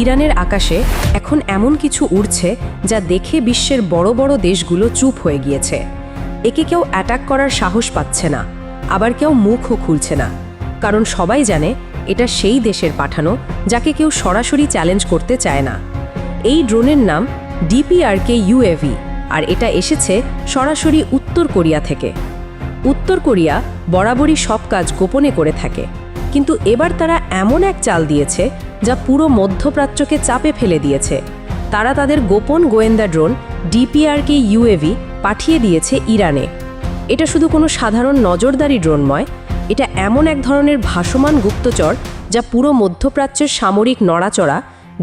ইরানের আকাশে এখন এমন কিছু উড়ছে যা দেখে বিশ্বের বড় বড় দেশগুলো চুপ হয়ে গিয়েছে। একে কেউ অ্যাটাক করার সাহস পাচ্ছে না, আবার কেউ মুখও খুলছে না। কারণ সবাই জানে এটা সেই দেশের পাঠানো যাকে কেউ সরাসরি চ্যালেঞ্জ করতে চায় না। এই ড্রোনের নাম ডিপিআরকে ইউএভি আর এটা এসেছে সরাসরি উত্তর কোরিয়া থেকে। উত্তর কোরিয়া বরাবরই সব কাজ গোপনে করে থাকে। কিন্তু এবার তারা এমন এক চাল দিয়েছে যা পুরো মধ্যপ্রাচ্যকে চাপে ফেলে দিয়েছে। তারা তাদের গোপন গোয়েন্দা ড্রোন ডিপিআরকে ইউএভি পাঠিয়ে দিয়েছে ইরানে। এটা শুধু কোনো সাধারণ নজরদারি ড্রোন নয়, এটা এমন এক ধরনের ভাসমান গুপ্তচর যা পুরো মধ্যপ্রাচ্যের সামরিক নড়াচড়া,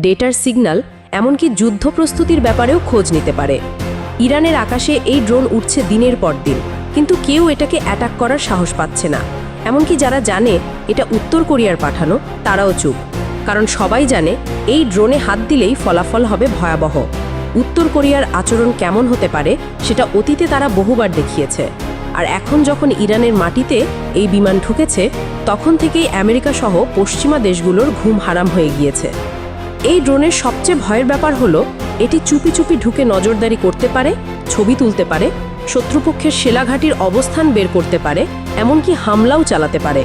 ডেটার সিগন্যাল, এমনকি যুদ্ধ প্রস্তুতির ব্যাপারেও খোঁজ নিতে পারে। ইরানের আকাশে এই ড্রোন উঠছে দিনের পর দিন, কিন্তু কেউ এটাকে অ্যাটাক করার সাহস পাচ্ছে না। এমনকি যারা জানে এটা উত্তর কোরিয়ার পাঠানো, তারাও চুপ। কারণ সবাই জানে এই ড্রোনে হাত দিলেই ফলাফল হবে ভয়াবহ। উত্তর কোরিয়ার আচরণ কেমন হতে পারে, সেটা অতীতে তারা বহুবার দেখিয়েছে। আর এখন যখন ইরানের মাটিতে এই বিমান ঢুকেছে, তখন থেকেই আমেরিকা সহ পশ্চিমা দেশগুলোর ঘুম হারাম হয়ে গিয়েছে। এই ড্রোনের সবচেয়ে ভয়ের ব্যাপার হলো, এটি চুপি চুপি ঢুকে নজরদারি করতে পারে, ছবি তুলতে পারে শত্রুপক্ষের শিলাঘাটির অবস্থান বের করতে পারে, এমনকি হামলাও চালাতে পারে।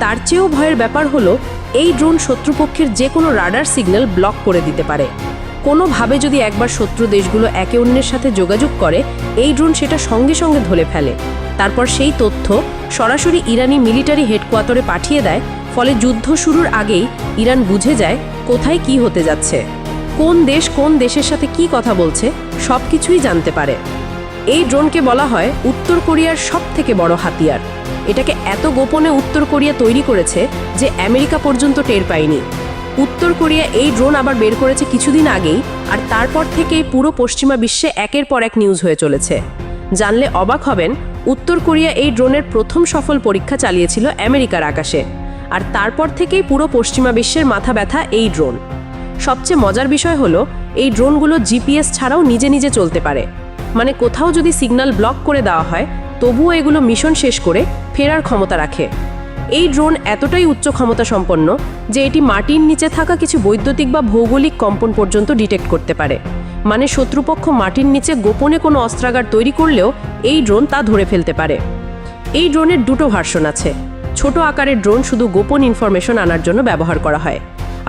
তার চেয়েও ভয়ের ব্যাপার হলো, এই ড্রোন শত্রুপক্ষের যে কোনো রাডার সিগন্যাল ব্লক করে দিতে পারে। কোনোভাবে যদি একবার শত্রু দেশগুলো একে অন্যের সাথে যোগাযোগ করে, এই ড্রোন সেটা সঙ্গে সঙ্গে ধরে ফেলে। তারপর সেই তথ্য সরাসরি ইরানি মিলিটারি হেডকোয়ার্টারে পাঠিয়ে দেয়, ফলে যুদ্ধ শুরুর আগেই ইরান বুঝে যায় কোথায় কি হতে যাচ্ছে। কোন দেশ কোন দেশের সাথে কি কথা বলছে সব কিছুই জানতে পারে। এই ড্রোনকে বলা হয় উত্তর কোরিয়ার সব থেকে বড় হাতিয়ার। এটাকে এত গোপনে উত্তর কোরিয়া তৈরি করেছে যে আমেরিকা পর্যন্ত টের পায়নি। উত্তর কোরিয়া এই ড্রোন আবার বের করেছে কিছুদিন আগেই আর তারপর থেকেই পুরো পশ্চিমা বিশ্বে একের পর এক নিউজ হয়ে চলেছে। জানলে অবাক হবেন, উত্তর কোরিয়া এই ড্রোনের প্রথম সফল পরীক্ষা চালিয়েছিল আমেরিকার আকাশে আর তারপর থেকেই পুরো পশ্চিমা বিশ্বের মাথা ব্যথা এই ড্রোন। সবচেয়ে মজার বিষয় হলো, এই ড্রোনগুলো জিপিএস ছাড়াও নিজে নিজে চলতে পারে। মানে কোথাও যদি সিগন্যাল ব্লক করে দেওয়া হয়, তবুও এগুলো মিশন শেষ করে ফেরার ক্ষমতা রাখে। এই ড্রোন এতটাই উচ্চ ক্ষমতা সম্পন্ন যে এটি মাটির নিচে থাকা কিছু বৈদ্যুতিক বা ভৌগোলিক কম্পন পর্যন্ত ডিটেক্ট করতে পারে। মানে শত্রুপক্ষ মাটির নিচে গোপনে কোনো অস্ত্রাগার তৈরি করলেও এই ড্রোন তা ধরে ফেলতে পারে। এই ড্রোনের দুটো ভার্সন আছে। ছোট আকারের ড্রোন শুধু গোপন ইনফরমেশন আনার জন্য ব্যবহার করা হয়।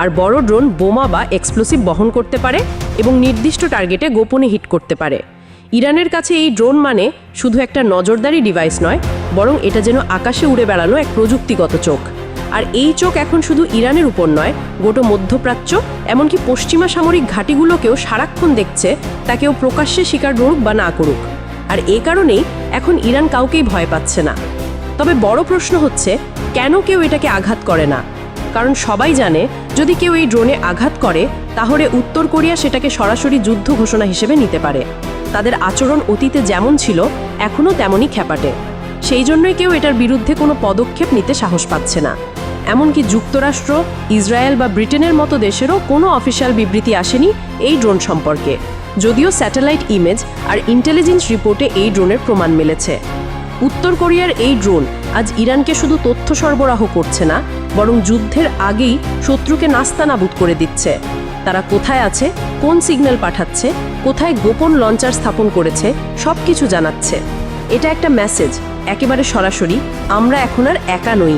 আর বড় ড্রোন বোমা বা এক্সপ্লোসিভ বহন করতে পারে এবং নির্দিষ্ট টার্গেটে গোপনে হিট করতে পারে। ইরানের কাছে এই ড্রোন মানে শুধু একটা নজরদারি ডিভাইস নয়, বরং এটা যেন আকাশে উড়ে বেড়ানো এক প্রযুক্তিগত চোখ। আর এই চোখ এখন শুধু ইরানের উপর নয়, গোটো মধ্যপ্রাচ্য, এমনকি পশ্চিমা সামরিক ঘাঁটিগুলোকেও সারাক্ষণ দেখছে, তাকেও প্রকাশ্যে স্বীকার করুক বা না করুক। আর এ কারণেই এখন ইরান কাউকেই ভয় পাচ্ছে না। তবে বড় প্রশ্ন হচ্ছে, কেন কেউ এটাকে আঘাত করে না? কারণ সবাই জানে, যদি কেউ এই ড্রোনে আঘাত করে তাহলে উত্তর কোরিয়া সেটাকে সরাসরি যুদ্ধ ঘোষণা হিসেবে নিতে পারে। তাদের আচরণ অতীতে যেমন ছিল, এখনও তেমনই খ্যাপাটে। সেই জন্যই কেউ এটার বিরুদ্ধে কোনো পদক্ষেপ নিতে সাহস পাচ্ছে না। এমনকি যুক্তরাষ্ট্র, ইসরায়েল বা ব্রিটেনের মতো দেশেরও কোনো অফিসিয়াল বিবৃতি আসেনি এই ড্রোন সম্পর্কে। যদিও স্যাটেলাইট ইমেজ আর ইন্টেলিজেন্স রিপোর্টে এই ড্রোনের প্রমাণ মিলেছে। উত্তর কোরিয়ার এই ড্রোন আজ ইরানকে শুধু তথ্য সরবরাহ করছে না, বরং যুদ্ধের আগেই শত্রুকে নাস্তানাবুদ করে দিচ্ছে। তারা কোথায় আছে, কোন সিগন্যাল পাঠাচ্ছে, কোথায় গোপন লঞ্চার স্থাপন করেছে সব কিছু জানাচ্ছে। এটা একটা মেসেজ, একেবারে সরাসরি, আমরা এখন আর একা নই।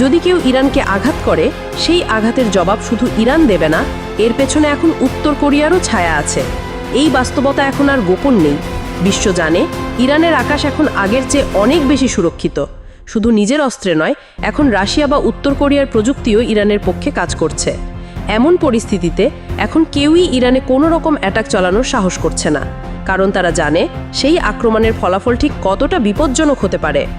যদি কেউ ইরানকে আঘাত করে, সেই আঘাতের জবাব শুধু ইরান দেবে না, এর পেছনে এখন উত্তর কোরিয়ারও ছায়া আছে। এই বাস্তবতা এখন আর গোপন নেই। বিশ্ব জানে, ইরানের আকাশ এখন আগের চেয়ে অনেক বেশি সুরক্ষিত। শুধু নিজের অস্ত্রে নয়, এখন রাশিয়া বা উত্তর কোরিয়ার প্রযুক্তিও ইরানের পক্ষে কাজ করছে। এমন পরিস্থিতিতে এখন কেউই ইরানে কোনো রকম অ্যাটাক চালানোর সাহস করছে না। কারণ তারা জানে সেই আক্রমণের ফলাফল ঠিক কতটা বিপজ্জনক হতে পারে।